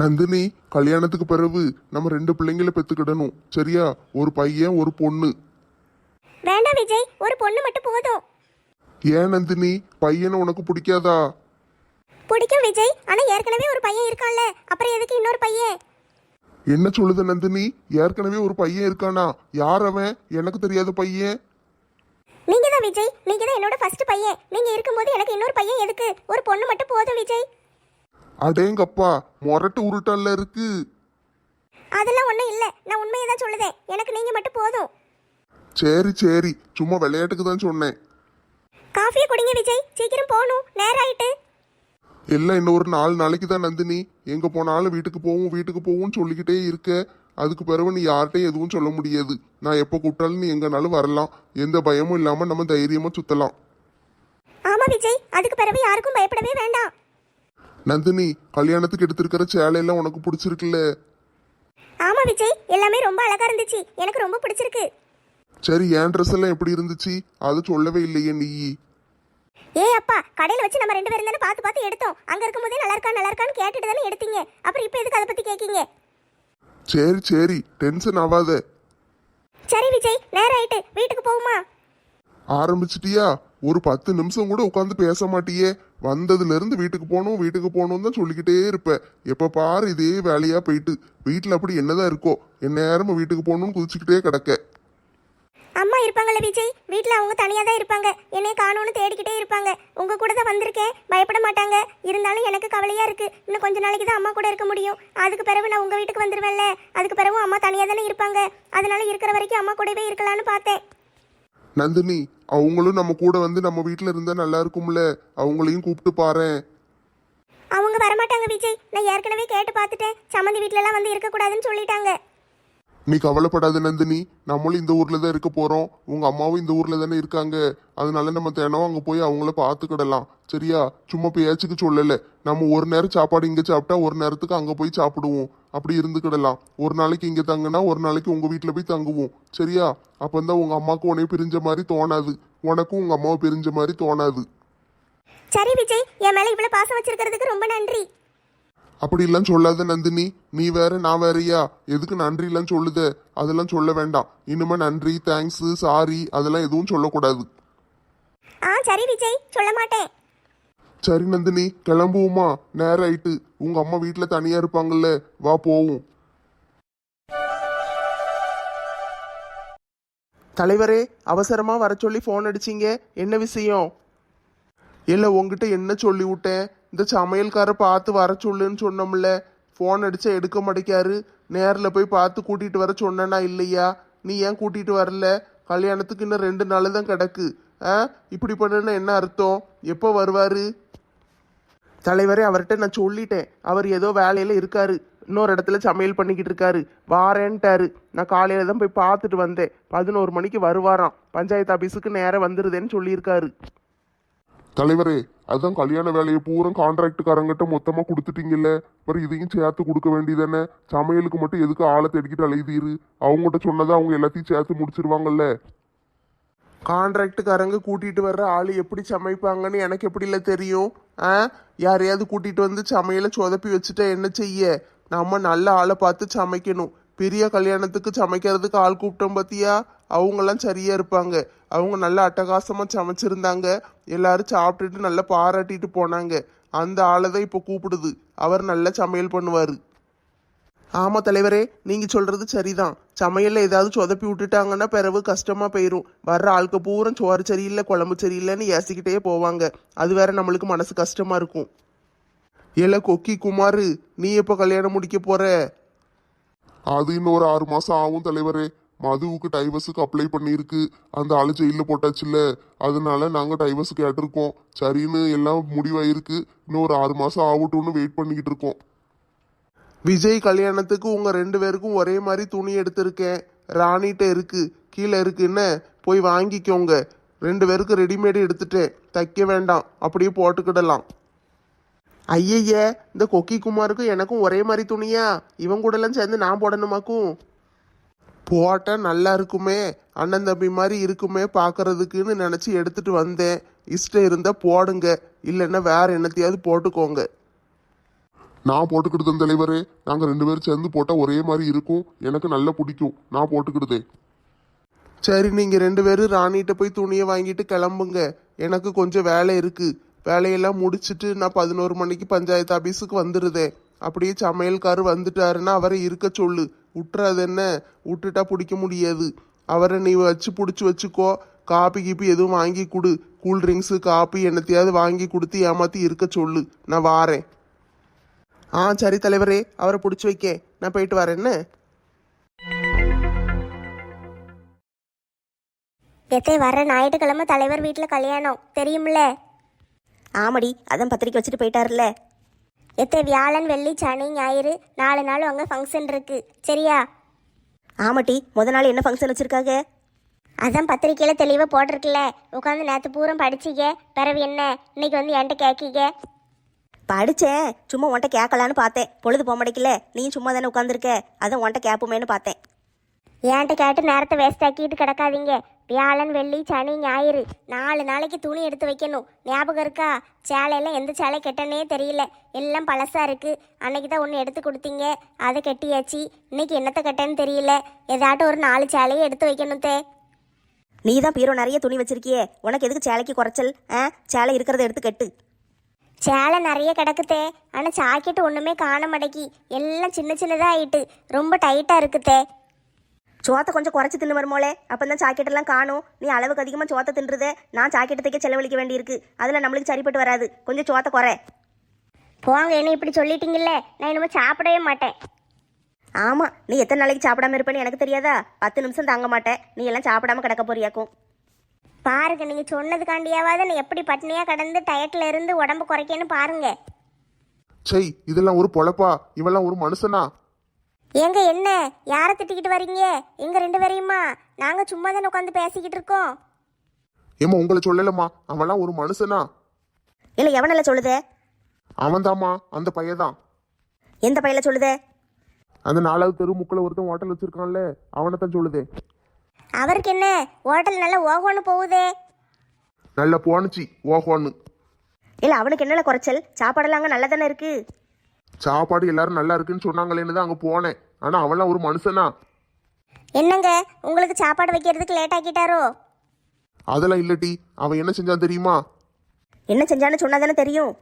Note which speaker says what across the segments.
Speaker 1: நந்தினி கல்யாணத்துக்கு பிறகு நம்ம ரெண்டு பிள்ளைங்கள பெத்துக்கிடணும். சரியா? ஒரு பையன் ஒரு பொண்ணு.
Speaker 2: வேண்டாம் விஜய் ஒரு பொண்ணு மட்டும் போதும்.
Speaker 1: ஏன் நந்தினி? பையனை உனக்கு பிடிக்காதா?
Speaker 2: பிடிக்கும் விஜய் ஆனா ஏற்கனவே ஒரு பையன் இருக்கான்ல. அப்புறம் எதுக்கு இன்னொரு பையன்?
Speaker 1: என்ன சொல்லுது நந்தினி? ஏற்கனவே ஒரு பையன் இருக்கானா? யார் அவன்? எனக்கு தெரியாத பையன்.
Speaker 2: நீங்க தான் விஜய் நீங்க தான் என்னோட ஃபர்ஸ்ட் பையன். நீங்க இருக்கும்போது எனக்கு இன்னொரு பையன் எதுக்கு? ஒரு பொண்ணு மட்டும் போதும் விஜய்.
Speaker 1: அடேங்கப்பா மொரட்டு உருட்டல்ல இருக்கு.
Speaker 2: அதெல்லாம் ஒண்ணும் இல்ல. நான் உண்மையை தான் சொல்லுதேன். எனக்கு நீங்க மட்டும் போதும்.
Speaker 1: சரி சரி. சும்மா விளையாட்டுக்கு தான் சொன்னேன்.
Speaker 2: காஃபியை குடிங்க விஜய். சீக்கிரம் போகணும். நேரம் ஆயிட்டு
Speaker 1: எல்லாம் இன்னும் ஒரு நாலு நாளைக்கு தான் நந்தினி. எங்க போனாலும் வீட்டுக்கு போவோம் வீட்டுக்கு போவோம்னு சொல்லிக்கிட்டே இருக்க. அதுக்கு பிறகு நீ யார்கிட்டையும் எதுவும் சொல்ல முடியாது. நான் எப்போ கூப்பிட்டாலும் நீ எங்கனாலும் வரலாம். எந்த பயமும் இல்லாம நம்ம தைரியமா சுத்தலாம்.
Speaker 2: ஆமா விஜய். அதுக்கு பிறகு யாருக்கும் பயப்படவே வேண்டாம்.
Speaker 1: நந்தினி கல்யாணத்துக்கு எடுத்திருக்கிற சேலையெல்லாம் உனக்கு பிடிச்சிருக்குல்ல?
Speaker 2: ஆமா விஜய் எல்லாமே ரொம்ப அழகா இருந்துச்சு. எனக்கு ரொம்ப பிடிச்சிருக்கு.
Speaker 1: சரி என் ட்ரெஸ் எல்லாம் எப்படி இருந்துச்சு? அது சொல்லவே இல்லையே நீ.
Speaker 2: ஏ அப்பா கடையில வச்சு நம்ம ரெண்டு பேரும் தானே பார்த்து பார்த்து எடுத்தோம். அங்க இருக்கும்போதே நல்லா இருக்கா நல்லா இருக்கான்னு கேட்டுட்டு தானே எடுத்தீங்க. அப்புறம் இப்போ எதுக்கு அதை பத்தி கேக்கீங்க?
Speaker 1: சரி சரி டென்ஷன் ஆகாத
Speaker 2: சரி விஜய் நேரம் ஆயிட்டு வீட்டுக்கு போகுமா
Speaker 1: ஆரம்பிச்சிட்டியா? ஒரு பத்து நிமிஷம் கூட உட்காந்து பேச மாட்டியே. வந்ததுல இருந்து வீட்டுக்கு போகணும் வீட்டுக்கு போகணும் தான் சொல்லிக்கிட்டே இருப்ப எப்ப பாரு இதே வேலையா போயிட்டு. வீட்டுல அப்படி என்னதான் இருக்கோ என் நேரமும் வீட்டுக்கு போகணும்னு குதிச்சுக்கிட்டே கிடக்க.
Speaker 2: அம்மா இருப்பாங்கல்ல விஜய்? வீட்டில் அவங்க தனியாக தான் இருப்பாங்க. என்னை காணும்னு தேடிக்கிட்டே இருப்பாங்க. உங்கள் கூட தான் வந்திருக்கேன். பயப்பட மாட்டாங்க. இருந்தாலும் எனக்கு கவலையாக இருக்குது இன்னும் கொஞ்ச நாளைக்கு தான் அம்மா கூட இருக்க முடியும். அதுக்கு பிறகு நான் உங்கள் வீட்டுக்கு வந்துடுவேன்ல அதுக்கு பிறகு அம்மா தனியாக தானே இருப்பாங்க. அதனால இருக்கிற வரைக்கும் அம்மா கூடவே இருக்கலாம்னு பார்த்தேன்.
Speaker 1: நந்தினி அவங்களும் நம்ம கூட வந்து நம்ம வீட்டில் இருந்தால் நல்லா இருக்கும்ல? அவங்களையும் கூப்பிட்டு பாரேன்.
Speaker 2: அவங்க வரமாட்டாங்க விஜய். நான் ஏற்கனவே கேட்டு பார்த்துட்டேன். சம்மந்தி வீட்டிலலாம் வந்து இருக்கக்கூடாதுன்னு சொல்லிட்டாங்க.
Speaker 1: நீ கவலைப்படாத நந்தினி நம்மளும் இந்த ஊர்ல தான் இருக்க போறோம். உங்க அம்மாவும் இந்த ஊர்ல தானே இருக்காங்க. அதனால நம்ம தினம் அங்க போய் அவங்கள பார்த்துக்கிடலாம். சரியா? சும்மா பேச்சுக்கு சொல்லல. நம்ம ஒரு நேரம் சாப்பாடு இங்க சாப்பிட்டா ஒரு நேரத்துக்கு அங்க போய் சாப்பிடுவோம். அப்படி இருந்துக்கிடலாம். ஒரு நாளைக்கு இங்க தங்குனா ஒரு நாளைக்கு உங்க வீட்டுல போய் தங்குவோம். சரியா? அப்பந்தான் உங்க அம்மாவுக்கு உன்னைய பிரிஞ்ச மாதிரி தோணாது. உனக்கும் உங்க அம்மாவை பிரிஞ்ச மாதிரி தோணாது.
Speaker 2: சரி விஜய் என் மேலே இவ்வளோ பாசம் வச்சிருக்கிறதுக்கு ரொம்ப நன்றி.
Speaker 1: அப்படிலாம் சொல்லாத நந்தினி. நீ வேற நான் வேறயா? எதுக்கு நன்றிலாம் சொல்லுத? அதெல்லாம் சொல்ல வேண்டாம். இனிமே நன்றி தேங்க்ஸ் சாரி அதெல்லாம் எதுவும் சொல்லக்கூடாது.
Speaker 2: ஆ சரி விஜய் சொல்ல மாட்டேன்.
Speaker 1: சரி நந்தினி கிளம்புவோமா? நேரம் ஆயிட்டு. உங்க அம்மா வீட்டுல தனியா இருப்பாங்கல்ல வா போவோம்.
Speaker 3: தலைவரே அவசரமா வர சொல்லி ஃபோன் அடிச்சீங்க. என்ன விஷயம்?
Speaker 1: இல்ல உங்ககிட்ட என்ன சொல்லி விட்டேன் இந்த சமையல்கார பார்த்து வர சொல்லுன்னு சொன்னோம்ல. ஃபோன் அடிச்சா எடுக்க மாட்டேக்காரு நேரில் போய் பார்த்து கூட்டிகிட்டு வர சொன்னேன்னா இல்லையா? நீ ஏன் கூட்டிகிட்டு வரல? கல்யாணத்துக்கு இன்னும் ரெண்டு நாள் தான் கிடக்கு. ஆ? இப்படி பண்ணுன்னா என்ன அர்த்தம்? எப்போ வருவார்?
Speaker 3: தலைவரே அவர்கிட்ட நான் சொல்லிட்டேன். அவர் ஏதோ வேலையில் இருக்காரு. இன்னொரு இடத்துல சமையல் பண்ணிக்கிட்டு இருக்காரு. வாரேன்ட்டாரு. நான் காலையில் தான் போய் பார்த்துட்டு வந்தேன். பதினோரு மணிக்கு வருவாராம். பஞ்சாயத்து ஆஃபீஸுக்கு நேராக வந்துடுதேன்னு சொல்லியிருக்காரு.
Speaker 1: தலைவரே அதான் கல்யாண வேலையை பூரா கான்ட்ராக்டுக்காரங்கிட்ட மொத்தமாக கொடுத்துட்டீங்கல்ல. அப்புறம் இதையும் சேர்த்து கொடுக்க வேண்டியதானே? சமையலுக்கு மட்டும் எதுக்கு ஆளை தேடிக்கிட்டு அலையுதீரு அவங்ககிட்ட சொன்னதை அவங்க எல்லாத்தையும் சேர்த்து முடிச்சிருவாங்கல்ல.
Speaker 3: கான்ட்ராக்டுக்காரங்க கூட்டிகிட்டு வர்ற ஆள் எப்படி சமைப்பாங்கன்னு எனக்கு எப்படில தெரியும்? ஆ? யாரையாவது கூட்டிகிட்டு வந்து சமையலை சொதப்பி வச்சுட்டா என்ன செய்ய? நம்ம நல்ல ஆளை பார்த்து சமைக்கணும். பெரிய கல்யாணத்துக்கு சமைக்கிறதுக்கு ஆள் கூப்பிட்டோம் பார்த்தியா அவங்கெல்லாம் சரியா இருப்பாங்க. அவங்க நல்லா அட்டகாசமா சமைச்சிருந்தாங்க. எல்லாரும் சாப்பிட்டுட்டு நல்லா பாராட்டிட்டு போனாங்க. அந்த ஆளை தான் இப்போ கூப்பிடுது. அவர் நல்லா சமையல் பண்ணுவார். ஆமாம் தலைவரே நீங்கள் சொல்கிறது சரிதான். சமையலில் ஏதாவது சொதப்பி விட்டுட்டாங்கன்னா பிறகு கஷ்டமாக போயிடும் வர்ற ஆளுக்கு பூரா சோறு சரியில்லை குழம்பு சரியில்லைன்னு ஏசிக்கிட்டே போவாங்க. அது வேற நம்மளுக்கு மனசு கஷ்டமாக இருக்கும்.
Speaker 1: ஏல கொக்கி குமார் நீ எப்போ கல்யாணம் முடிக்க போகிற அது இன்னும் ஒரு ஆறு மாதம் ஆகும் தலைவரே. மதுவுக்கு டைவர்ஸுக்கு அப்ளை பண்ணியிருக்கு. அந்த ஆளு ஜெயிலில் போட்டாச்சுல்ல. அதனால நாங்கள் டைவர்ஸ் கேட்டிருக்கோம். சரின்னு எல்லாம் முடிவாயிருக்கு. இன்னும் ஒரு ஆறு மாதம் ஆகட்டும்னு வெயிட் பண்ணிக்கிட்டு இருக்கோம்.
Speaker 3: விஜய் கல்யாணத்துக்கு உங்கள் ரெண்டு பேருக்கும் ஒரே மாதிரி துணி எடுத்திருக்கேன். ராணிகிட்ட இருக்கு. கீழே இருக்குன்னு போய் வாங்கிக்கோங்க. ரெண்டு பேருக்கு ரெடிமேடு எடுத்துட்டேன். தைக்க வேண்டாம். அப்படியே போட்டுக்கிடலாம். ஐயய்ய இந்த கொக்கி குமாருக்கும் எனக்கும் ஒரே மாதிரி துணியா? இவன் கூடலாம் சேர்ந்து நான் போடணுமாக்கும்?
Speaker 1: போட்டா நல்லா இருக்குமே அண்ணன் தம்பி மாதிரி இருக்குமே பார்க்கறதுக்குன்னு நினச்சி எடுத்துட்டு வந்தேன். இஷ்டம் இருந்தால் போடுங்க இல்லைன்னா வேற என்னத்தையாவது போட்டுக்கோங்க. நான் போட்டுக்கிடுதேன் தலைவரே நாங்க ரெண்டு பேரும் சேர்ந்து போட்டா ஒரே மாதிரி இருக்கும். எனக்கு நல்லா பிடிக்கும். நான் போட்டுக்கிடுதேன்
Speaker 4: சரி நீங்க ரெண்டு பேரும் ராணிகிட்ட போய் துணியை வாங்கிட்டு கிளம்புங்க. எனக்கு கொஞ்சம் வேலை இருக்கு. வேலையெல்லாம் முடிச்சுட்டு நான் பதினோரு மணிக்கு பஞ்சாயத்து ஆஃபீஸுக்கு வந்துடுதேன் அப்படியே சமையல்காரு வந்துட்டாருன்னா அவரை இருக்க சொல்லு. விட்டுறது என்ன? விட்டுட்டா பிடிக்க முடியாது. அவரை நீ வச்சு பிடிச்சி வச்சுக்கோ. காப்பி கீப்பி எதுவும் வாங்கி கொடு. கூல் ட்ரிங்க்ஸு காப்பி என்னத்தையாவது வாங்கி கொடுத்து ஏமாற்றி இருக்க சொல்லு. நான் வாரேன். ஆ சரி தலைவரே அவரை பிடிச்சி வைக்க. நான் போயிட்டு வரேன் என்ன?
Speaker 2: எத்தே வர ஞாயிற்றுக்கிழமை தலைவர் வீட்டில் கல்யாணம். தெரியும்ல?
Speaker 5: ஆமடி அதான் பத்திரிக்கை வச்சுட்டு போயிட்டார்ல
Speaker 2: எத்த வியாழன் வெள்ளி சனி ஞாயிறு நாலு நாள் அங்கே ஃபங்க்ஷன் இருக்கு. சரியா?
Speaker 5: ஆமாட்டி முத நாள் என்ன ஃபங்க்ஷன் வச்சுருக்காங்க?
Speaker 2: அதான் பத்திரிக்கையில் தெளிவாக போட்டிருக்குல்ல. உட்காந்து நேற்று பூரம் படிச்சிக்க பிறவு என்ன? இன்னைக்கு வந்து என்கிட்ட கேட்கிக்க
Speaker 5: படித்தேன் சும்மா உன்ட்ட கேட்கலான்னு பார்த்தேன். பொழுது போக மாட்டேக்கல நீ சும்மா தானே உட்காந்துருக்க அதான் உன்ட்ட கேட்போமேன்னு பார்த்தேன்.
Speaker 2: என்கிட்ட கேட்டு நேரத்தை வேஸ்ட் ஆக்கிட்டு கிடக்காதீங்க. வியாழன் வெள்ளி சனி ஞாயிறு. நாலு நாளைக்கு துணி எடுத்து வைக்கணும். ஞாபகம் இருக்கா? சேலையெல்லாம் எந்த சேலை கெட்டனே தெரியல. எல்லாம் பழசா இருக்கு. அன்னைக்கு தான் ஒன்று எடுத்து கொடுத்தீங்க. அதை கெட்டியாச்சு. இன்னைக்கு என்னத்தை கெட்டேன்னு தெரியல. ஏதாட்டும் ஒரு நாலு சேலையை எடுத்து வைக்கணும் தே.
Speaker 5: நீ தான் பீரோ நிறைய துணி வச்சிருக்கியே. உனக்கு எதுக்கு சேலைக்கு குறைச்சல்? ஆ? சேலை இருக்கிறத எடுத்து கட்டு.
Speaker 2: சேலை நிறைய கிடக்குதே ஆனால் ஜாக்கெட் ஒன்றுமே காண மாட்டேக்கி. எல்லாம் சின்ன சின்னதாக ஆயிட்டு. ரொம்ப டைட்டாக இருக்குதே
Speaker 5: சோத்தை கொஞ்சம் குறைச்சி தின்னு வருமோலே அப்போ தான் ஜாக்கெட்டெல்லாம் காணும். நீ அளவுக்கு அதிகமாக சோத்தை தின்றுதே நான் ஜாக்கெட்டு தைக்க செலவழிக்க வேண்டியிருக்கு. அதில் நம்மளுக்கு சரிப்பட்டு வராது. கொஞ்சம் சோத்தை குறை.
Speaker 2: போங்க என்ன இப்படி சொல்லிட்டீங்கல்ல? நான் இனிமேல் சாப்பிடவே மாட்டேன்.
Speaker 5: ஆமாம் நீ எத்தனை நாளைக்கு சாப்பிடாம இருப்பேன்னு எனக்கு தெரியாதா? பத்து நிமிஷம் தாங்க மாட்டேன். நீ எல்லாம் சாப்பிடாம கிடக்க போறியாக்கும்.
Speaker 2: பாருங்க நீங்க சொன்னதுக்காண்டியாவது நான் எப்படி பட்னியா கடந்து டயட்ல இருந்து உடம்பு குறைக்கன்னு பாருங்க.
Speaker 1: சை இதெல்லாம் ஒரு பொழப்பா? இவெல்லாம் ஒரு மனுஷனா?
Speaker 2: ஏங்க என்ன? யாரை திட்டிக்கிட்டு வர்றீங்க எங்க ரெண்டு பேரையுமா? நாங்க சும்மா தானே உட்காந்து பேசிக்கிட்டு இருக்கோம்.
Speaker 1: ஏம்மா உங்களை சொல்லலம்மா. அவன்லாம் ஒரு மனுஷனா?
Speaker 5: இல்லை எவனில் சொல்லுதே?
Speaker 1: அவன்தாம்மா அந்த பையன்தான்.
Speaker 5: எந்த பையில சொல்லுதே?
Speaker 1: அந்த நாலாவது தெரு முக்கில் ஒருத்தன் ஹோட்டல் வச்சிருக்கான்ல அவனை தான் சொல்லுதே.
Speaker 2: அவருக்கு என்ன? ஹோட்டல் நல்லா ஓகோன்னு போகுதே.
Speaker 1: நல்லா போனுச்சு ஓஹோன்னு.
Speaker 5: இல்லை அவனுக்கு என்னல குறைச்சல்? சாப்பாடெல்லாம் அங்கே நல்லா தானே இருக்கு?
Speaker 1: சாப்பாடு எல்லாரும் நல்லா இருக்குன்னு சொன்னாங்களேன்னு தான் அங்கே போனேன். ஆனால் அவன்லாம் ஒரு மனுஷனா?
Speaker 2: என்னங்க? உங்களுக்கு சாப்பாடு வைக்கிறதுக்கு லேட் ஆக்கிட்டாரோ?
Speaker 1: அதெல்லாம் இல்லட்டி அவன் என்ன செஞ்சான் தெரியுமா?
Speaker 5: என்ன செஞ்சான்னு சொன்னா தானே தெரியும்.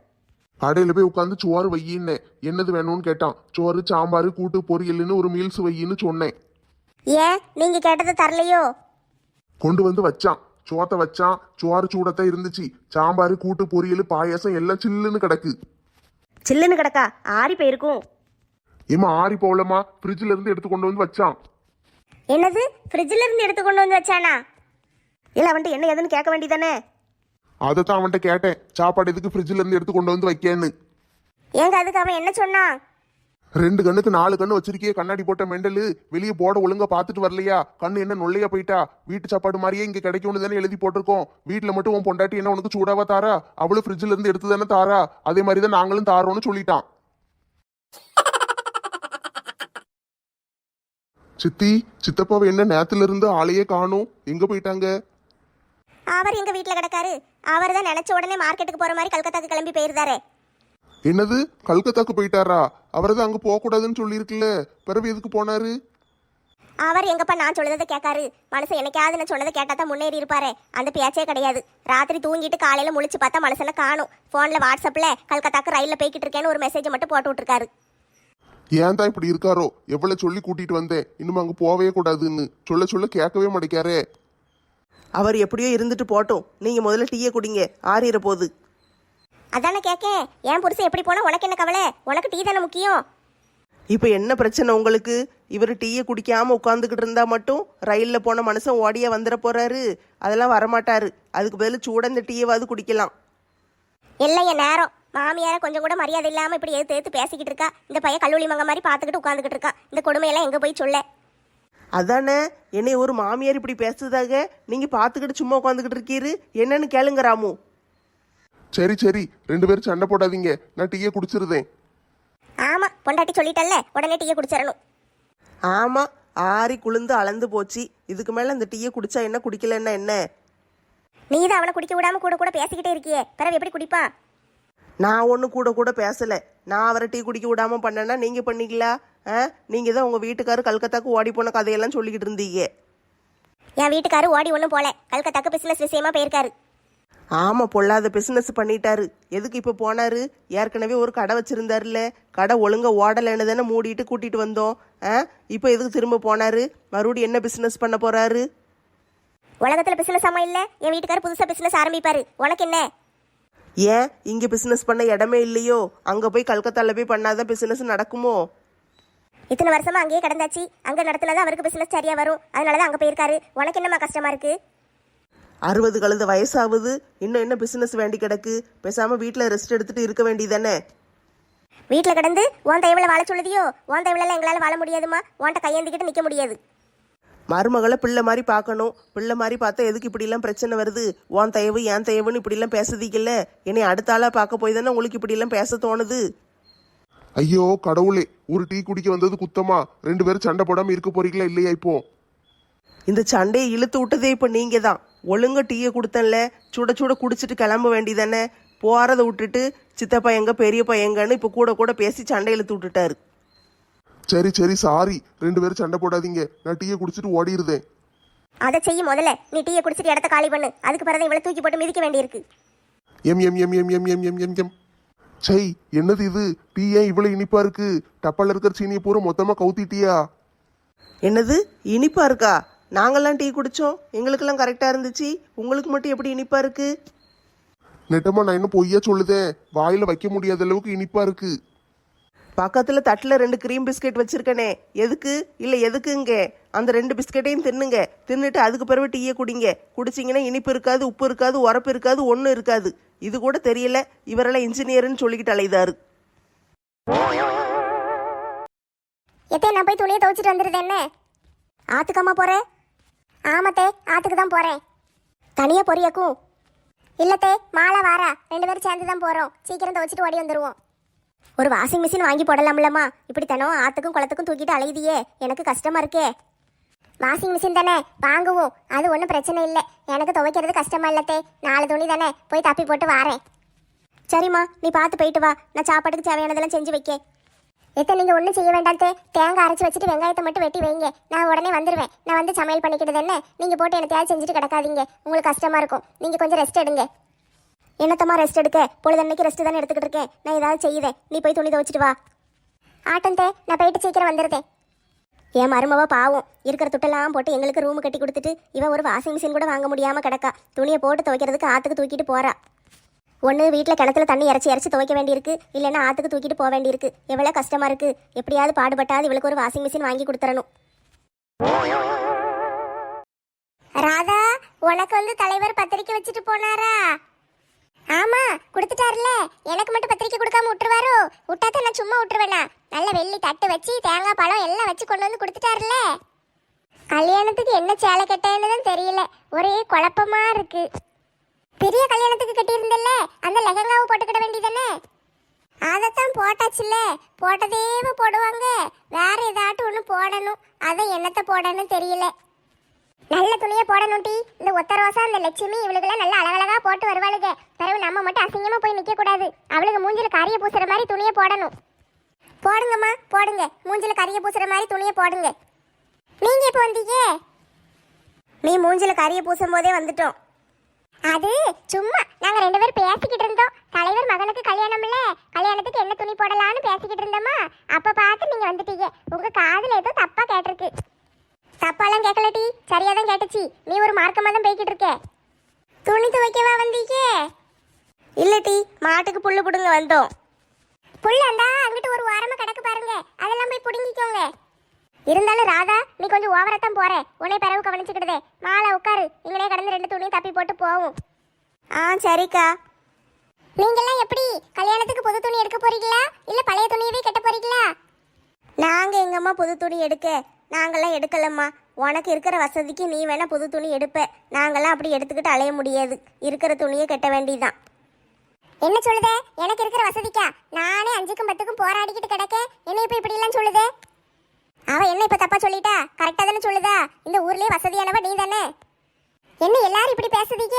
Speaker 1: கடையில் போய் உட்காந்து சோறு வையின்னு. என்னது வேணும்னு கேட்டான். சோறு சாம்பார் கூட்டு பொரியல்னு ஒரு மீல்ஸ் வையின்னு சொன்னேன்.
Speaker 2: ஏன்? நீங்க கேட்டதை தரலையோ?
Speaker 1: கொண்டு வந்து வச்சான். சோத்தை வச்சான். சோறு சூடத்தான் இருந்துச்சு. சாம்பார் கூட்டு பொரியல் பாயாசம் எல்லாம் சில்லுன்னு கிடக்கு.
Speaker 5: சில்லுன்னு கிடக்கா. ஆறி போயிருக்கும்.
Speaker 1: ஏமா ஆறி போகலமா ஃப்ரிட்ஜில் இருந்து எடுத்து கொண்டு வந்து வச்சான்.
Speaker 2: என்னது? ஃப்ரிட்ஜில் இருந்து எடுத்து கொண்டு வந்து வச்சானா?
Speaker 5: இல்லை அவன்ட்டு என்ன ஏதுன்னு கேட்க வேண்டியதானே?
Speaker 1: அதை தான் அவன்கிட்ட கேட்டேன். சாப்பாடு எதுக்கு ஃப்ரிட்ஜில் இருந்து எடுத்து கொண்டு வந்து வைக்கேன்னு.
Speaker 2: ஏங்க அதுக்கு அவன் என்ன சொன்னான்?
Speaker 1: ரெண்டு கண்ணுக்கு நாலு கண்ணு வச்சிருக்கியே கண்ணாடி போட்ட மெண்டலு வெளியே போட ஒழுங்கா பார்த்துட்டு வரலையா? கண்ணு என்ன நொல்லையா போயிட்டா? வீட்டு சாப்பாடு மாதிரியே இங்க கிடைக்கும்னு தானே எழுதி போட்டிருக்கோம். வீட்டில் மட்டும் உன் பொண்டாட்டி என்ன உனக்கு சூடாவா தாரா? அவளும் ஃப்ரிட்ஜில் இருந்து எடுத்து தானே தாரா? அதே மாதிரி தான் நாங்களும் தாரோன்னு சொல்லிட்டான். சித்தி சித்தப்பாவை என்ன நேத்துல இருந்து ஆளையே காணும்? எங்க போயிட்டாங்க?
Speaker 2: அவர் எங்க வீட்டில் கிடக்காரு? அவர் தான் நினைச்ச உடனே மார்க்கெட்டுக்கு போற மாதிரி கல்கத்தாக்கு கிளம்பி போயிருந்தாரு.
Speaker 1: என்னது? கல்கத்தாக்கு போயிட்டாரா? அவரை தான் அங்க போக கூடாதுன்னு சொல்லியிருக்குல்ல. பிறகு எதுக்கு போனாரு?
Speaker 2: அவர் எங்கப்பா நான் சொல்றதை கேட்காரு. மனுஷன் என்னைக்காவது நான் சொன்னதை கேட்டா தான் முன்னேறி இருப்பாரு. அந்த பேச்சே கிடையாது. ராத்திரி தூங்கிட்டு காலையில முழிச்சு பார்த்தா மனுஷனை காணும். போன்ல வாட்ஸ்அப்ல கல்கத்தாக்கு ரயில்ல போய்கிட்டு இருக்கேன்னு ஒரு மெசேஜ் மட்டும் போட்டு விட்டுருக்காரு.
Speaker 1: ஏன் தான் இப்படி இருக்காரோ? எவ்வளவு சொல்லி கூட்டிட்டு வந்தேன். இன்னும் அங்க போவே கூடாதுன்னு. சொல்ல சொல்ல கேட்கவே மாட்டேக்காரே
Speaker 3: அவர் எப்படியோ இருந்துட்டு போட்டோம். நீங்க முதல்ல டீயை குடிங்க. ஆறிற போகுது
Speaker 2: அதானே கேட்க என் புருஷன் எப்படி போனா உனக்கு என்ன கவலை? உனக்கு டீ தானே முக்கியம்?
Speaker 3: இப்போ என்ன பிரச்சனை உங்களுக்கு? இவர் டீயை குடிக்காம உட்காந்துக்கிட்டு இருந்தா மட்டும் ரயிலில் போன மனுஷன் ஓடியா வந்துட போறாரு. அதெல்லாம் வரமாட்டாரு. அதுக்கு பதில் சூட இந்த டீயவாது குடிக்கலாம்.
Speaker 2: என் நேரம். மாமியார கொஞ்சம் கூட மரியாதை இல்லாம இப்படி எடுத்து எடுத்து பேசிக்கிட்டு இருக்கா. இந்த பையன் கல்லூரி மங்க மாதிரி பார்த்துக்கிட்டு உட்காந்துக்கிட்டு இருக்கா. இந்த கொடுமையெல்லாம் எங்க போய் சொல்ல?
Speaker 3: அதானே? என்னை ஒரு மாமியார் இப்படி பேசுறதாக? நீங்க பார்த்துக்கிட்டு சும்மா உட்காந்துக்கிட்டு இருக்கீரு. என்னன்னு கேளுங்க ராமு.
Speaker 1: சரி சரி. ரெண்டு பேரும் சண்டை போடாதீங்க. நான் டீயை குடிச்சிருந்தேன்
Speaker 2: ஆமா பொண்டாட்டி சொல்லிட்டல்ல. உடனே டீயை குடிச்சிடணும்
Speaker 3: ஆமா ஆறி குளிந்து அளந்து போச்சு. இதுக்கு மேல இந்த டீயை குடிச்சா என்ன குடிக்கலன்னா என்ன?
Speaker 2: நீ தான் அவனை குடிக்க விடாம கூட கூட பேசிக்கிட்டே இருக்கியே. பிறகு எப்படி குடிப்பா?
Speaker 3: நான் ஒன்றும் கூட கூட பேசலை. நான் அவரை டீ குடிக்க விடாம பண்ணேன்னா நீங்கள் பண்ணீங்களா? ஆ? நீங்கள் தான் உங்கள் வீட்டுக்காரர் கல்கத்தாக்கு ஓடி போன கதையெல்லாம் சொல்லிக்கிட்டு இருந்தீங்க.
Speaker 6: என் வீட்டுக்காரு ஓடி ஒன்றும் போல. கல்கத்தாக்கு பிசினஸ் விஷயமா போயிருக்காரு.
Speaker 3: ஆமாம் பொல்லாத பிஸ்னஸ் பண்ணிட்டாரு. எதுக்கு இப்போ போனாரு? ஏற்கனவே ஒரு கடை வச்சிருந்தாருல்ல. கடை ஒழுங்கா ஓடலைன்னு தானே மூடிட்டு கூட்டிட்டு வந்தோம். ஆ? இப்போ எதுக்கு திரும்ப போனாரு? மறுபடியும் என்ன பிஸ்னஸ் பண்ண போறாரு?
Speaker 6: உலகத்துல பிசினஸ் ஆமா இல்ல? என் வீட்டுக்காரு புதுசா பிசினஸ் ஆரம்பிப்பாரு. உனக்கு என்ன?
Speaker 3: ஏன்? இங்கே பிஸ்னஸ் பண்ண இடமே இல்லையோ? அங்கே போய் கல்கத்தால போய் பண்ணாதான் பிஸ்னஸ் நடக்குமோ?
Speaker 6: இத்தனை வருஷமா அங்கேயே கிடந்தாச்சு. அங்க நடத்துலதான் அவருக்கு பிசினஸ் சரியா வரும். அதனாலதான் அங்க போயிருக்காரு. உனக்கு என்னமா கஷ்டமா இருக்கு?
Speaker 3: அறுபது கழுத வயசாகுது இன்னும் என்ன பிஸ்னஸ் வேண்டி கிடக்கு? பேசாமல் வீட்டில் ரெஸ்ட் எடுத்துட்டு இருக்க வேண்டியதானே
Speaker 6: வீட்டுல கிடந்து உன் தயவுல வாழ சொல்லுதியோ? உன் தயவுல எங்களால வாழ முடியாதுமா உன்கிட்ட கையேந்திக்கிட்டு நிக்க முடியாது.
Speaker 3: மருமகளை பிள்ளை மாதிரி பார்க்கணும். பிள்ளை மாதிரி பார்த்தா எதுக்கு இப்படிலாம் பிரச்சனை வருது? உன் தயவு என் தயவுன்னு இப்படிலாம் பேசுதீங்கல்ல? என்னை அடுத்த ஆளாக பார்க்க போய் தானே உங்களுக்கு இப்படிலாம் பேச தோணுது?
Speaker 1: ஐயோ கடவுளே ஒரு டீ குடிக்க வந்தது குத்தமா? ரெண்டு பேரும் சண்டை போடாம இருக்க போறீங்களா இல்லையா இப்போ?
Speaker 3: இந்த சண்டையை இழுத்து விட்டதே இப்போ நீங்கள் தான் ஒழுங்கா டீயை கொடுத்தேன்ல. சுட சுட குடிச்சிட்டு கிளம்ப வேண்டியதானே? போகிறத விட்டுட்டு சித்தப்பா எங்க பெரியப்பா எங்கன்னு இப்போ கூட கூட பேசி சண்டை இழுத்து விட்டுட்டாரு.
Speaker 1: சரி சரி சாரி. ரெண்டு பேரும் சண்டை போடாதீங்க. நான் டீயை குடிச்சிட்டு ஓடிடுதேன்
Speaker 6: அதை செய்ய முதல்ல. நீ டீயை குடிச்சிட்டு இடத்த காலி பண்ணு. அதுக்கு பிறகு இவ்வளவு தூக்கி போட்டு மிதிக்க வேண்டியிருக்கு.
Speaker 1: எம் எம் எம் எம் எம் எம் எம் எம் எம். சை என்னது இது? டீ ஏன் இவ்வளவு இனிப்பா இருக்கு? டப்பால இருக்கிற சீனியை பூரா மொத்தமா கவுத்திட்டியா?
Speaker 3: என்னது? இனிப்பா இருக்கா? நாங்கெல்லாம் டீ குடிச்சோம். எங்களுக்கெல்லாம் கரெக்டாக இருந்துச்சு. உங்களுக்கு மட்டும் எப்படி இனிப்பா இருக்கு?
Speaker 1: நெட்டமா நான் இன்னும் பொய்யா சொல்லுதேன் வாயில வைக்க முடியாத அளவுக்கு இனிப்பா இருக்கு.
Speaker 3: பக்கத்தில் தட்டில் ரெண்டு க்ரீம் பிஸ்கெட் வச்சிருக்கனே. எதுக்கு? இல்லை எதுக்குங்க அந்த ரெண்டு பிஸ்கெட்டையும் தின்னுங்க. தின்னுட்டு அதுக்கு பிறகு டீயை குடிங்க. குடிச்சிங்கன்னா இனிப்பு இருக்காது உப்பு இருக்காது உரப்பு இருக்காது ஒன்றும் இருக்காது. இது கூட தெரியல. இவரெல்லாம் இன்ஜினியர்னு சொல்லிக்கிட்டு அலைதாரு.
Speaker 6: எத்தே நான் போய் துணியை துவைச்சிட்டு வந்துருது என்ன? ஆத்துக்காமா போறேன் ஆமத்தே ஆத்துக்கு தான் போகிறேன் தனியாக பொரியக்கும் இல்லத்தே மாலை வாரா. ரெண்டு பேரும் சேர்ந்து தான் போகிறோம் சீக்கிரம் துவச்சிட்டு ஓடி வந்துருவோம். ஒரு வாஷிங் மிஷின் வாங்கி போடலாம்லம்மா. இப்படி தினம் ஆற்றுக்கும் குளத்துக்கும் தூக்கிட்டு அலையுதியே. எனக்கு கஷ்டமாக இருக்கே. வாஷிங் மிஷின் தானே? வாங்குவோம். அது ஒன்றும் பிரச்சனை இல்லை. எனக்கு துவைக்கிறது கஷ்டமா இல்லத்தே நாலு துணி தானே. போய் தப்பி போட்டு வாரேன். சரிம்மா நீ பார்த்து போயிட்டு வா. நான் சாப்பாட்டுக்கு தேவையானதெல்லாம் செஞ்சு வைக்கேன். எத்த நீங்கள் ஒன்றும் செய்ய வேண்டாம்தே தேங்காய் அரைச்சி வச்சுட்டு வெங்காயத்தை மட்டும் வெட்டி வைங்க. நான் உடனே வந்துடுவேன் நான் வந்து சமையல் பண்ணிக்கிட்டது என்ன? நீங்கள் போட்டு எனக்கு செஞ்சுட்டு கிடக்காதீங்க. உங்களுக்கு கஷ்டமாக இருக்கும். நீங்கள் கொஞ்சம் ரெஸ்ட் எடுங்க. என்னத்தம்மா ரெஸ்ட் எடுக்க? பொழுதன்னைக்கு ரெஸ்ட் தானே எடுத்துக்கிட்டு இருக்கேன். நான் ஏதாவது செய்யுதேன் நீ போய் துணி துவச்சிட்டு வா. ஆட்டந்தே நான் போயிட்டு சீக்கிரம் வந்துடுதேன் என் மருமவ பாவம். இருக்கிற துட்டெல்லாம் போட்டு எங்களுக்கு ரூம் கட்டி கொடுத்துட்டு இவன் ஒரு வாஷிங் மிஷின் கூட வாங்க முடியாமல் கிடக்கா. துணியை போட்டு துவைக்கிறதுக்கு ஆற்றுக்கு தூக்கிட்டு போறா. ஒன்று வீட்டில் கிணத்துல தண்ணி இறச்சி இறச்சி துவைக்க வேண்டியிருக்கு. இல்லைன்னா ஆற்றுக்கு தூக்கிட்டு போக வேண்டியிருக்கு. எவ்வளோ கஷ்டமா இருக்கு. எப்படியாவது பாடுபட்டாது இவளுக்கு ஒரு வாஷிங் மிஷின் வாங்கி கொடுத்துறணும். ராதா உனக்கு வந்து தலைவர் பத்திரிக்கை வச்சுட்டு போனாரா? ஆமா கொடுத்துட்டாருல எனக்கு மட்டும் பத்திரிக்கை கொடுக்காம விட்டுருவாரோ? விட்டாத்த நான் சும்மா விட்டுருவேனா? நல்ல வெள்ளி தட்டு வச்சு தேங்காய் பழம் எல்லாம் வச்சு கொண்டு வந்து கொடுத்துட்டாருல கல்யாணத்துக்கு என்ன சேலை கட்டேன்னு தெரியல. ஒரே குழப்பமா இருக்கு. பெரிய கல்யாணத்துக்கு கட்டியிருந்தல்ல அந்த லெஹங்காவை போட்டுக்கிட வேண்டியதானே? அதைத்தான் போட்டாச்சுல்ல போட்டதேவ போடுவாங்க. வேற ஏதாட்டும் ஒன்று போடணும். அதை என்னத்தை போடணும் தெரியல. நல்ல துணியை போடணும் டீ. இந்த ஒத்த ரோசா இந்த லட்சுமி இவளுக்கெல்லாம் நல்ல அழகழகா போட்டு வருவாளுங்க பிறகு நம்ம மட்டும் அசிங்கமா போய் நிக்க கூடாது அவளுக்கு மூஞ்சில கரிய பூசுற மாதிரி துணியை போடணும். போடுங்கம்மா போடுங்க. மூஞ்சில கரிய பூசுற மாதிரி துணியை போடுங்க. நீங்க எப்போ வந்தீங்க? நீ மூஞ்சில கரிய பூசும் போதே வந்துட்டோம். அது சும்மா. நாங்க ரெண்டு பேரும் பேசிக்கிட்டு இருந்தோம். தலைவர் மகனுக்கு கல்யாணம் இல்ல கல்யாணத்துக்கு என்ன துணி போடலாம்னு பேசிக்கிட்டு இருந்தோமா? அப்ப பார்த்து நீங்க வந்துட்டீங்க. உங்க காதுல ஏதோ தப்பா கேட்டிருக்கு. தப்பாலாம் கேட்கல டி சரியா தான் கேட்டுச்சு. நீ ஒரு மார்க்கமா தான் போய்கிட்டு இருக்க. துணி துவைக்கவா வந்தீங்க? இல்ல டி மாட்டுக்கு புல்லு புடுங்க வந்தோம். புல்லு அந்தா அங்கிட்டு ஒரு வாரமா கிடக்கு பாருங்க. அதெல்லாம் போய் புடுங்கிக்கோங்க. இருந்தாலும் ராதா நீ கொஞ்சம் ஓவரா தான் போற. உன்னை பிறகு கவனிச்சுக்கிட்டதே மாலை உட்காரு. இங்கனே கடந்து ரெண்டு துணியும் தப்பி போட்டு போவோம். ஆ சரிக்கா. நீங்கெல்லாம் எப்படி? கல்யாணத்துக்கு புது துணி எடுக்க போறீங்களா? இல்ல பழைய துணியவே கட்ட போறீங்களா? நாங்க எங்கம்மா புது துணி எடுக்க? நாங்கெல்லாம் எடுக்கலம்மா. உனக்கு இருக்கிற வசதிக்கு நீ வேணா புது துணி எடுப்ப. நாங்கெல்லாம் அப்படி எடுத்துக்கிட்டு அலைய முடியாது. இருக்கிற துணியை கட்ட வேண்டியதான் என்ன சொல்லுதே? எனக்கு இருக்கிற வசதிக்கா? நானே அஞ்சுக்கும் பத்துக்கும் போராடிக்கிட்டு கிடக்க என்ன இப்ப இப்படி எல்லாம் சொல்லுதே? அவ என்ன இப்ப தப்பா சொல்லிட்டா? கரெக்டா தானே சொல்லுதா? இந்த ஊர்லயே வசதியானவ நீ தானே என்ன எல்லாரும் இப்படி பேசுதீங்க?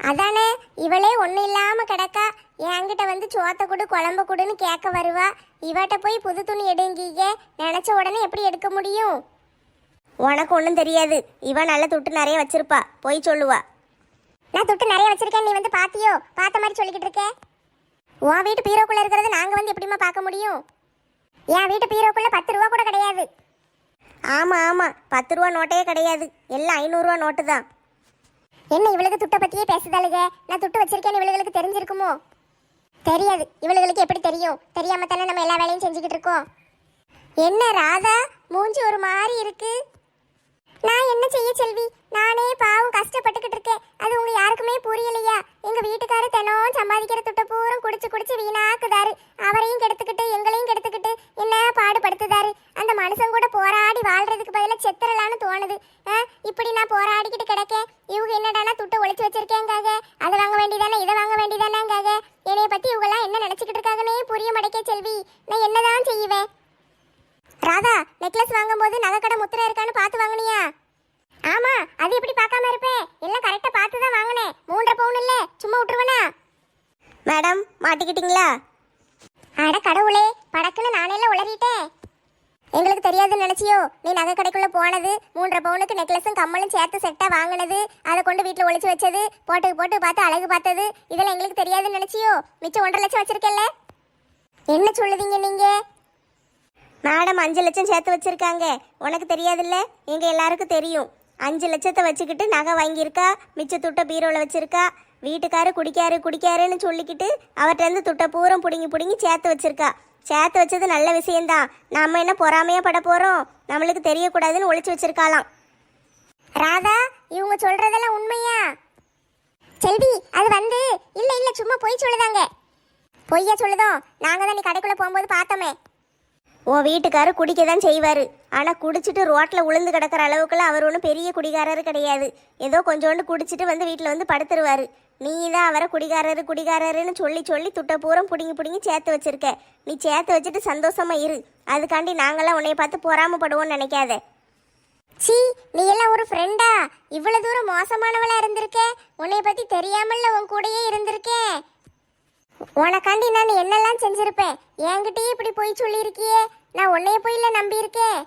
Speaker 6: அதானே இவளே ஒன்றும் இல்லாமல் கிடக்கா. என்கிட்ட வந்து சோத்த கொடு குழம்பு கொடுன்னு கேட்க வருவா. இவட்ட போய் புது துணி எடுங்கீங்க. நினச்ச உடனே எப்படி எடுக்க முடியும்? உனக்கு ஒன்றும் தெரியாது. இவன் நல்ல துட்டு நிறைய வச்சிருப்பா. போய் சொல்லுவா. நான் துட்டு நிறைய வச்சிருக்கேன். நீ வந்து பாத்தியோ? பார்த்த மாதிரி சொல்லிக்கிட்டு இருக்கேன் உன் வீட்டு பீரோக்குள்ளே இருக்கிறத நாங்கள் வந்து எப்படிம்மா பார்க்க முடியும்? என் வீட்டு பீரோக்குள்ள பத்து ரூபா கூட கிடையாது. ஆமா ஆமா. பத்து ரூபா நோட்டே கிடையாது. எல்லாம் ஐநூறுரூவா நோட்டு தான். என்ன இவளுக்கு துட்டை பத்தியே பேசுதாளுக? நான் துட்டு வச்சிருக்கேன்னு இவளுகளுக்கு தெரிஞ்சிருக்குமோ? தெரியாது. இவளுகளுக்கு எப்படி தெரியும்? தெரியாம தானே நம்ம எல்லா வேலையும் செஞ்சுக்கிட்டு இருக்கோம். என்ன ராதா? மூஞ்சி ஒரு மாதிரி இருக்கு. நான் என்ன செய்ய செல்வி? நானே பாவம் கஷ்டப்பட்டுக்கிட்டு இருக்கேன். அது உங்க யாருக்குமே புரியலையா? எங்க வீட்டுக்காரர் தினம் சம்பாதிக்கிற துட்ட பூரம் குடிச்சு குடிச்சு வீணாக்குதாரு. அவரையும் கெடுத்துக்கிட்டு எங்களையும் கெடுத்துக்கிட்டு என்ன பாடுபடுத்துதாரு? அந்த மனுஷன் கூட போராடி வாழ்றதுக்கு பதிலாக செத்துறலான்னு தோணுது. ஆ, இப்படி நான் போராடிக்கிட்டு கிடக்கேன். இவங்க என்னடானா துட்டை ஒழிச்சு வச்சிருக்கேங்காக அதை வாங்க வேண்டியதானே இதை வாங்க வேண்டியதானேங்காக என்னைய பத்தி இவங்கெல்லாம் என்ன நினைச்சுக்கிட்டு இருக்காங்கன்னே புரிய மடைக்கே செல்வி. நான் என்னதான் செய்வேன்? ராதா நெக்லஸ் வாங்கும்போது நகைக்கடை முத்திரை இருக்கான்னு பார்த்து வாங்குனியா? ஆமா அது எப்படி பார்க்காம இருப்பேன் எல்லாம் கரெக்டா பார்த்து தான் வாங்கினேன். மூன்றரை பவுன் இல்ல சும்மா விட்டுருவனா? மேடம் மாட்டிக்கிட்டீங்களா? அட கடவுளே படக்குன்னு நானே உளறிட்டேன். எங்களுக்கு தெரியாதுன்னு நினைச்சியோ நீ நகை கடைக்குள்ள போனது மூன்றரை பவுனுக்கு நெக்லஸும் கம்மலும் சேர்த்து செட்டா வாங்கினது அதை கொண்டு வீட்டில் ஒளிச்சு வச்சது போட்டு போட்டு பார்த்து அழகு பார்த்தது இதெல்லாம் எங்களுக்கு தெரியாதுன்னு நினைச்சியோ? மிச்சம் ஒன்றரை லட்சம் வச்சிருக்கேல்ல என்ன சொல்லுதீங்க நீங்க? மேடம் அஞ்சு லட்சம் சேர்த்து வச்சுருக்காங்க. உனக்கு தெரியாதுல்ல? எங்கள் எல்லாருக்கும் தெரியும். அஞ்சு லட்சத்தை வச்சுக்கிட்டு நகை வாங்கியிருக்கா மிச்ச துட்டை பீரோவில் வச்சுருக்கா வீட்டுக்காரு குடிக்காரு குடிக்காருன்னு சொல்லிக்கிட்டு அவர்கிட்டருந்து துட்டை பூரம் பிடுங்கி பிடுங்கி சேர்த்து வச்சுருக்கா. சேர்த்து வச்சது நல்ல விஷயந்தான் நம்ம என்ன பொறாமையாக பட போகிறோம் நம்மளுக்கு தெரியக்கூடாதுன்னு ஒழிச்சு வச்சுருக்காளாம். ராதா இவங்க சொல்கிறதெல்லாம் உண்மையா? செல்வி அது வந்து. இல்லை இல்லை சும்மா பொய் சொல்லுதாங்க. பொய்யா சொல்லுதோம் நாங்கள் தான் நீ கடைக்குள்ளே போகும்போது பார்த்தோமே. உன் வீட்டுக்காரர் குடிக்க தான் செய்வார். ஆனால் குடிச்சிட்டு ரோட்டில் உளுந்து கிடக்கிற அளவுக்குலாம் அவர் ஒன்றும் பெரிய குடிகாரர் கிடையாது. ஏதோ கொஞ்சோண்டு குடிச்சிட்டு வந்து வீட்டில் வந்து படுத்துருவார். நீ தான் அவரை குடிகாரரு குடிகாரருன்னு சொல்லி சொல்லி துட்ட பூரம் பிடுங்கி பிடுங்கி சேர்த்து வச்சிருக்க. நீ சேர்த்து வச்சுட்டு சந்தோஷமா இரு. அதுக்காண்டி நாங்களாம் உன்னைய பார்த்து பொறாமப்படுவோம்னு நினைக்காத. சீ நீ எல்லாம் ஒரு ஃப்ரெண்டா இவ்வளவு தூரம் மோசமானவளா இருந்திருக்க? உன்னைய பத்தி தெரியாமல்ல உன் கூடயே இருந்திருக்கேன். உனக்காண்டி நான் என்னெல்லாம் செஞ்சிருப்பேன்? என்கிட்டயே இப்படி போய் சொல்லியிருக்கியே? நான் உன்னைய போய் இல்லை நம்பியிருக்கேன்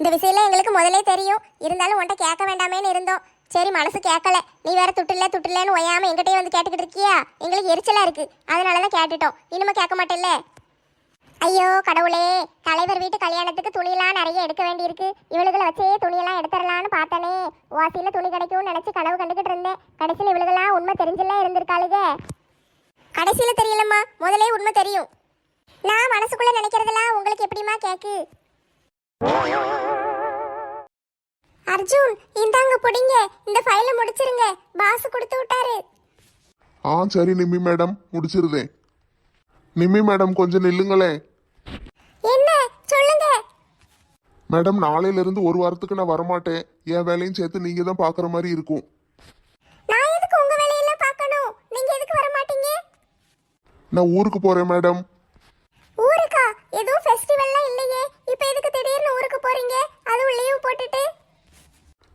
Speaker 6: இந்த விஷயம்லாம் எங்களுக்கு முதலே தெரியும். இருந்தாலும் உன்கிட்ட கேட்க வேண்டாமேன்னு இருந்தோம். சரி மனசு கேட்கல. நீ வேற துட்டில்ல துட்டில்லன்னு ஒயாம எங்கிட்டயே வந்து கேட்டுக்கிட்டு இருக்கியா? எங்களுக்கு எரிச்சலா இருக்கு. அதனால தான் கேட்டுட்டோம். இனிமே கேட்க மாட்டேல்ல? ஐயோ கடவுளே. தலைவர் வீட்டு கல்யாணத்துக்கு துணியெல்லாம் நிறைய எடுக்க வேண்டியிருக்கு. இவளுகளை வச்சே துணியெல்லாம் எடுத்துடலான்னு பார்த்தனே. வாசியில் துணி கிடைக்கும்னு நினச்சி கனவு கண்டுக்கிட்டு இருந்தேன். கடைசியில் இவளுகளாம் உண்மை தெரிஞ்செல்லாம் இருந்திருக்காளுக. கடைசியில தெரியலம்மா. முதலே உண்மை தெரியும். நான் மனசுக்குள்ள நினைக்கிறதெல்லாம் உங்களுக்கு எப்படிமா கேக்கு? அர்ஜுன் இந்தாங்க புடிங்க. இந்த ஃபைல முடிச்சிருங்க. பாஸ் கொடுத்து விட்டாரு.
Speaker 1: ஆ சரி நிம்மி மேடம். முடிச்சிருதேன். நிம்மி மேடம் கொஞ்சம் நில்லுங்களேன்
Speaker 6: என்ன? சொல்லுங்க.
Speaker 1: மேடம் நாளையிலிருந்து ஒரு வாரத்துக்கு நான் வரமாட்டேன். என் வேலையும் சேர்த்து நீங்க தான் பார்க்குற மாதிரி இருக்கும்
Speaker 6: நான் எதுக்கு உங்க வேலையெல்லாம் பார்க்கணும் நீங்க எதுக்கு வர மாட்டீங்க
Speaker 1: நான் ஊருக்கு போறேன் மேடம்.
Speaker 6: ஊருக்கா? எதுவும் ஃபெஸ்டிவல்லாம் இல்லையே. இப்போ எதுக்கு திடீர்னு ஊருக்கு போறீங்க? அதுவும் லீவ் போட்டுட்டு.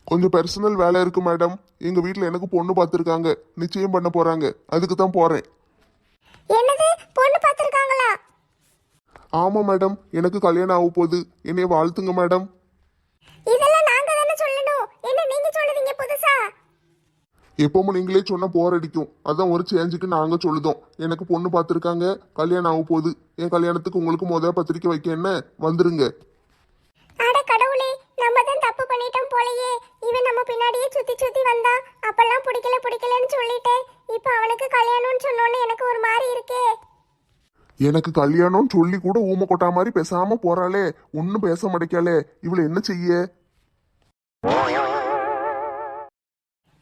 Speaker 1: கொஞ்சம் பர்சனல் வேலை இருக்கு மேடம். எங்க வீட்டில் எனக்கு பொண்ணு பார்த்துருக்காங்க நிச்சயம் பண்ண போறாங்க. அதுக்கு தான் போறேன்.
Speaker 6: என்னது? பொண்ணு பார்த்துருக்காங்களா
Speaker 1: ஆமா மேடம். எனக்கு கல்யாணம் ஆக போகுது என்னைய வாழ்த்துங்க மேடம்
Speaker 6: இதெல்லாம் நாங்க தானே சொல்லணும் என்ன நீங்க சொல்லுவீங்க புதுசா
Speaker 1: எப்பவும் நீங்களே சொன்னா போர் அடிக்கும். அதான் ஒரு சேஞ்சுக்கு நாங்க சொல்லுதோம். எனக்கு பொண்ணு பார்த்துருக்காங்க கல்யாணம் ஆக போகுது. என் கல்யாணத்துக்கு உங்களுக்கு முத பத்திரிக்கை வைக்க என்ன? வந்துருங்க.
Speaker 6: அட கடவுளே நம்ம தான் தப்பு பண்ணிட்டோம் போலயே. இவன் நம்ம பின்னாடியே சுத்தி சுத்தி வந்தா அப்பெல்லாம் பிடிக்கல பிடிக்கலன்னு சொல்லிட்டேன் இப்போ அவனுக்கு கல்யாணம்னு சொன்னோன்னு எனக்கு ஒரு மாதிரி இருக்கே.
Speaker 1: எனக்கு கல்யாணம் சொல்லி கூட ஊமை கொட்டா மாதிரி பேசாம போறாளே. ஒன்னும் பேச மாட்டேக்காளே. இவளை என்ன செய்ய?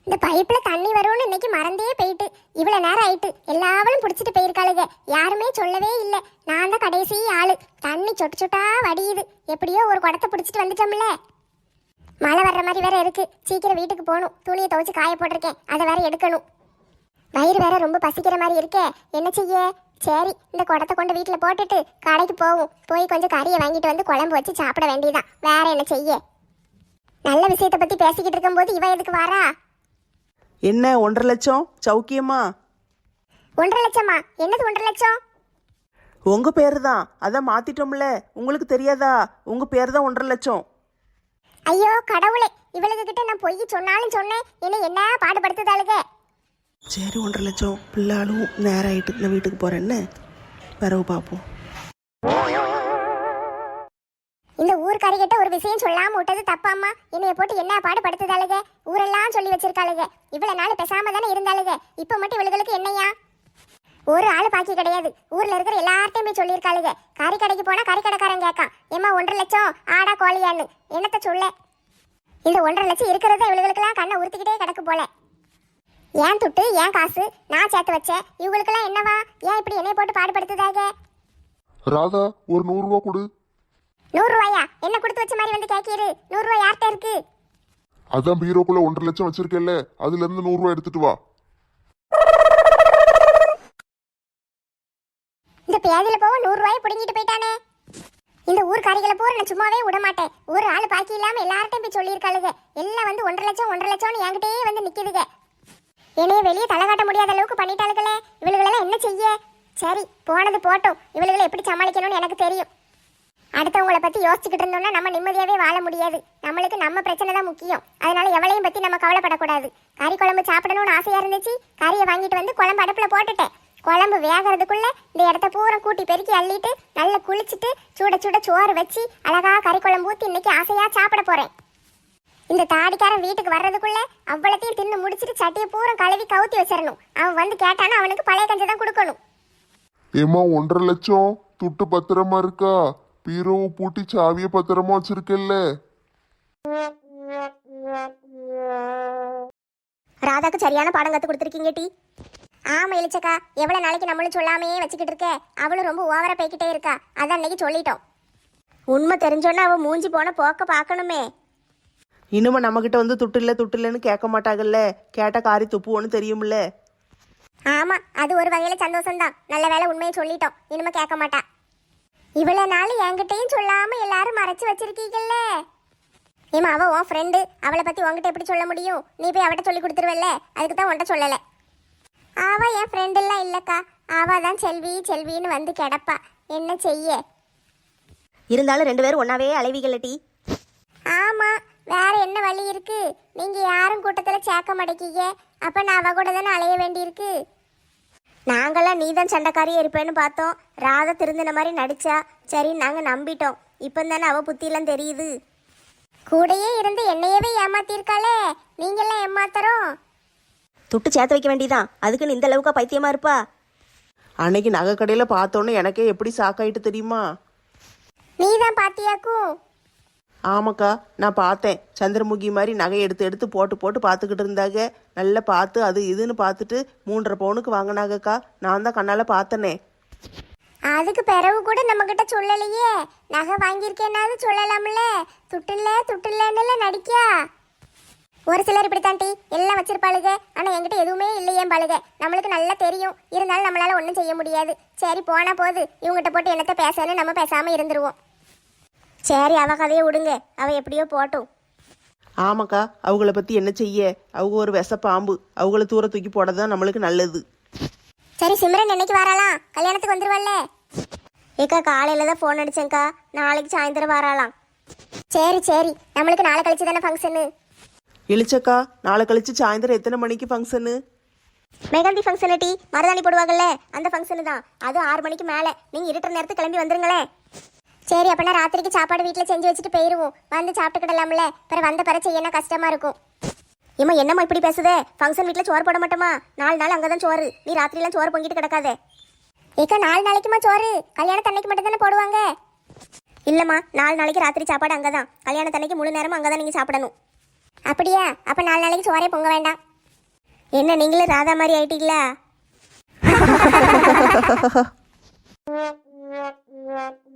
Speaker 6: இந்த பைப்ல தண்ணி வரும்னு இன்னைக்கு மறந்தே போயிட்டு. இவ்வளவு நேரம் ஆயிட்டு. எல்லாவளும் பிடிச்சிட்டு போயிருக்காளுங்க யாருமே சொல்லவே இல்லை. நான் தான் கடைசி ஆளு. தண்ணி சொட்டு சொட்டா வடியுது. எப்படியோ ஒரு குடத்தை பிடிச்சிட்டு வந்துட்டோம்ல. மழை வர்ற மாதிரி வேற இருக்கு. சீக்கிரம் வீட்டுக்கு போகணும். துணியை துவைச்சு காய போட்டிருக்கேன். அதை வேற எடுக்கணும். வயிறு வேற ரொம்ப பசிக்கிற மாதிரி இருக்கே. என்ன செய்ய? சரி இந்த குடத்தை கொண்டு வீட்டில் போட்டுட்டு கடைக்கு போவோம். போய் கொஞ்சம் கறியை வாங்கிட்டு வந்து குழம்பு வச்சு சாப்பிட வேண்டியதான் வேற என்ன செய்ய? நல்ல விஷயத்தை பத்தி பேசிக்கிட்டு இருக்கும்போது இவ எதுக்கு வாரா?
Speaker 3: என்ன ஒன்றரை லட்சம்? சௌக்கியமா?
Speaker 6: ஒன்றரை லட்சமா? என்னது ஒன்றரை லட்சம்?
Speaker 3: உங்க பேரு தான் அதான் மாத்திட்டோம்ல. உங்களுக்கு தெரியாதா? உங்க பேர் தான் ஒன்றரை லட்சம்.
Speaker 6: ஐயோ கடவுளே. இவளுக்கு கிட்ட நான் பொய் சொன்னாலும் சொன்னேன். என்ன என்ன பாடுபடுத்துதாளுக?
Speaker 3: சரி ஒன்றரை லட்சம். பிள்ளாலும் நேரம் ஆயிட்டு நான் வீட்டுக்கு போறேன்னு. பிறகு பார்ப்போம்
Speaker 6: இந்த ஊர்க்காரிகிட்ட ஒரு விஷயம் சொல்லாம விட்டது தப்பாம்மா. என்னைய போட்டு என்ன பாடு பாடுபடுத்துதாளுக? ஊரெல்லாம் சொல்லி வச்சிருக்காளுக. இவ்வளவு நாள் பெசாம தானே இருந்தாளுக. இப்ப மட்டும் இவளுகளுக்கு என்னையா? ஒரு ஆள் பாக்கி கிடையாது. ஊர்ல இருக்கிற எல்லார்ட்டையும் போய் சொல்லியிருக்காளுக. கறி கடைக்கு போனா கறி கடைக்காரன் கேட்கான். ஏமா ஒன்றரை லட்சம்? ஆடா கோழியான்னு. என்னத்த சொல்ல? இந்த ஒன்றரை லட்சம் இருக்கிறத இவளுகளுக்கெல்லாம் கண்ணை உறுத்திக்கிட்டே கிடக்கு போல. ஏன் துட்டு? ஏன் காசு? நான் சேர்த்து வச்சேன். இவங்களுக்கெல்லாம் என்னவா? ஏன் இப்படி என்னைய போட்டு பாடுபடுத்துதாக
Speaker 1: ராதா ஒரு நூறுரூவா கொடு.
Speaker 6: நூறு ரூபாயா? என்ன கொடுத்து வச்ச மாதிரி வந்து கேட்கிரு நூறு ரூபாய் யார்கிட்ட இருக்கு?
Speaker 1: அதான் பீரோக்குள்ள ஒன்றரை லட்சம் வச்சிருக்கேன்ல அதுல இருந்து நூறு ரூபா எடுத்துட்டு வா.
Speaker 6: இந்த பேதியில போக நூறு ரூபாய் பிடுங்கிட்டு போயிட்டானே. இந்த ஊர்க்காரிகளை பூரா நான் சும்மாவே விட மாட்டேன். ஒரு ஆள் பாக்கி இல்லாம எல்லார்ட்டையும் போய் சொல்லியிருக்காளுங்க எல்லாம் வந்து ஒன்றரை லட்சம் ஒன்றரை லட்சம்னு என்கிட்டயே வந்து நிக்குதுங்க என்னைய வெளியே தலை காட்ட முடியாத அளவுக்கு பண்ணிட்டாளுகளே. இவளுகளெல்லாம் என்ன செய்ய? சரி போனது போட்டோம். இவளுகளை எப்படி சமாளிக்கணும்னு எனக்கு தெரியும். அடுத்தவங்களை பத்தி யோசிச்சுக்கிட்டு இருந்தோம்னா நம்ம நிம்மதியாவே வாழ முடியாது. நம்மளுக்கு நம்ம பிரச்சனை தான் முக்கியம். அதனால எவளையும் பத்தி நம்ம கவலைப்படக்கூடாது. கறி குழம்பு சாப்பிடணும்னு ஆசையா இருந்துச்சு கறியை வாங்கிட்டு வந்து குழம்பு அடுப்புல போட்டுட்டேன். குழம்பு வேகறதுக்குள்ள இந்த இடத்த பூரா கூட்டி பெருக்கி அள்ளிட்டு நல்லா குளிச்சுட்டு சூட சூட சோறு வச்சு அழகா கறி குழம்பு ஊத்தி இன்னைக்கு ஆசையா சாப்பிட போறேன். இந்த தாடிக்காரன் வீட்டுக்கு வர்றதுக்குள்ள அவ்வளோத்தையும் தின்னு முடிச்சிட்டு சட்டியை பூரா கழுவி கவுத்தி வச்சிடணும். அவன் வந்து கேட்டானா அவனுக்கு பழைய கஞ்சி தான் கொடுக்கணும்.
Speaker 1: ஏமா ஒன்றரை லட்சம்? துட்டு பத்திரமா இருக்கா? பீரோவை பூட்டி சாவியை பத்திரமா வச்சிருக்கேல்ல.
Speaker 6: ராதாக்கு சரியான பாடம் கத்து கொடுத்துருக்கீங்க டி. ஆமா இளிச்சக்கா. எவ்வளவு நாளைக்கு நம்மளும் சொல்லாமையே வச்சுக்கிட்டு இருக்க. அவளும் ரொம்ப ஓவரா போய்கிட்டே இருக்கா. அதான் அன்னைக்கு சொல்லிட்டோம். உண்மை தெரிஞ்சோன்னா அவ மூஞ்சி போன போக்க பார்க்கணுமே.
Speaker 3: இனிமே நம்மகிட்ட வந்து துட்டு இல்லை துட்டு இல்லைன்னு கேட்க மாட்டாங்கல்ல கேட்ட காரி துப்புவோன்னு தெரியும்ல.
Speaker 6: ஆமா அது ஒரு வகையில சந்தோஷம்தான். நல்ல வேளை உண்மையை சொல்லிட்டோம். இனிமே கேட்க மாட்டா. இவ்வளவு நாள் என்கிட்டயும் சொல்லாம எல்லாரும் மறைச்சு வச்சிருக்கீங்கல்ல? ஏமா அவ உன் ஃப்ரெண்டு அவளை பத்தி உன்கிட்ட எப்படி சொல்ல முடியும்? நீ போய் அவட்ட சொல்லி கொடுத்துருவல்ல? அதுக்கு தான் உன்கிட்ட சொல்லல. அவ என் ஃப்ரெண்ட் எல்லாம் இல்லக்கா. அவ தான் செல்வி செல்வின்னு வந்து கிடப்பா. என்ன செய்ய?
Speaker 5: இருந்தாலும் ரெண்டு பேரும் ஒன்னாவே அலைவிகள் டி?
Speaker 6: ஆமா வேற என்ன வழி இருக்கு? நீங்க யாரும் கூட்டத்துல சேர்க்க மாட்டேக்கீங்க அப்ப நான் அவ கூட தானே அலைய வேண்டியிருக்கு? நாங்களாம் நீதான் சண்டைக்காரியே இருப்பேன்னு பார்த்தோம். ராதா திருந்தின மாதிரி நடிச்சா. சரி நாங்க நம்பிட்டோம். இப்போ தானே அவ புத்தியெல்லாம் தெரியுது. கூடயே இருந்து என்னையவே ஏமாத்திருக்காளே. நீங்கெல்லாம் ஏமாத்தறோம்.
Speaker 5: துட்டு சேர்த்து வைக்க வேண்டியதான் அதுக்குன்னு இந்த அளவுக்கா பைத்தியமா இருப்பா?
Speaker 3: அன்னைக்கு நகை கடையில் பார்த்தோன்னே எனக்கே எப்படி சாக்காயிட்டு தெரியுமா?
Speaker 6: நீதான் பாத்தியாக்கும்.
Speaker 3: ஆமாக்கா நான் பார்த்தேன். சந்திரமுகி மாதிரி நகை எடுத்து எடுத்து போட்டு போட்டு பார்த்துக்கிட்டு இருந்தாங்க. நல்லா பார்த்து அது இதுன்னு பார்த்துட்டு மூன்றரை பவுனுக்கு வாங்கினாங்கக்கா. நான் தான் கண்ணால் பார்த்தனே.
Speaker 6: அதுக்கு பிறகு கூட நம்ம கிட்ட சொல்லலையே. நகை வாங்கியிருக்கேன்னாவது சொல்லலாம்ல. துட்டுல துட்டுலன்னு நடிக்கா. ஒரு சிலர் இப்படித்தான் டி. எல்லாம் வச்சிருப்பாளுக. ஆனா என்கிட்ட எதுவுமே இல்லையே பழுக. நம்மளுக்கு நல்லா தெரியும். இருந்தாலும் நம்மளால ஒன்றும் செய்ய முடியாது. சரி போனா போது. இவங்ககிட்ட போட்டு என்னத்த பேசன்னு நம்ம பேசாம இருந்துருவோம். சரி அவ கதையை விடுங்க. அவ எப்படியோ போட்டும்.
Speaker 3: ஆமாக்கா அவங்கள பற்றி என்ன செய்ய? அவங்க ஒரு விஷ பாம்பு அவங்கள தூர தூக்கி போட தான் நம்மளுக்கு நல்லது.
Speaker 6: சரி சிம்ரன் என்னைக்கு வராளாம்? கல்யாணத்துக்கு வந்துருவல்ல ஏக்கா காலையில தான் ஃபோன் அடிச்சேங்க்கா நாளைக்கு சாயந்தரம் வராளாம். சரி சரி. நம்மளுக்கு நாளை கழிச்சு தானே ஃபங்க்ஷனு
Speaker 3: இழிச்சக்கா நாளை கழிச்சு சாயந்தரம் எத்தனை மணிக்கு ஃபங்க்ஷனு
Speaker 6: மெகந்தி ஃபங்க்ஷன் டி. மருதாணி போடுவாங்கல்ல அந்த ஃபங்க்ஷனு தான். அது ஆறு மணிக்கு மேலே. நீங்கள் இருட்டுற நேரத்துக்கு கிளம்பி வந்துருங்களேன். சரி அப்படின்னா ராத்திரிக்கு சாப்பாடு வீட்டில் செஞ்சு வச்சுட்டு போயிடுவோம் வந்து சாப்பிட்டுக்கிடலாம்ல. பிறகு வந்த பிற செய்யணும் கஷ்டமா இருக்கும்? ஏம்மா என்னம்மா இப்படி பேசுதே? ஃபங்க்ஷன் வீட்டில் சோறு போட மாட்டோமா? நாலு நாள் அங்கே தான் சோறு. நீ ராத்திரிலாம் சோறு பொங்கிட்டு கிடக்காதே. ஏக்கா நாலு நாளைக்குமா சோறு? கல்யாணத்தன்னைக்கு மட்டும் தானே போடுவாங்க? இல்லைம்மா நாலு நாளைக்கு ராத்திரி சாப்பாடு அங்கே தான் கல்யாணத்தன்னைக்கு முழு நேரமும் அங்கே தான் நீங்கள் சாப்பிடணும். அப்படியா? அப்போ நாலு நாளைக்கு சோறே பொங்க வேண்டாம். என்ன நீங்களும் ராதா மாதிரி ஆயிட்டீங்களா?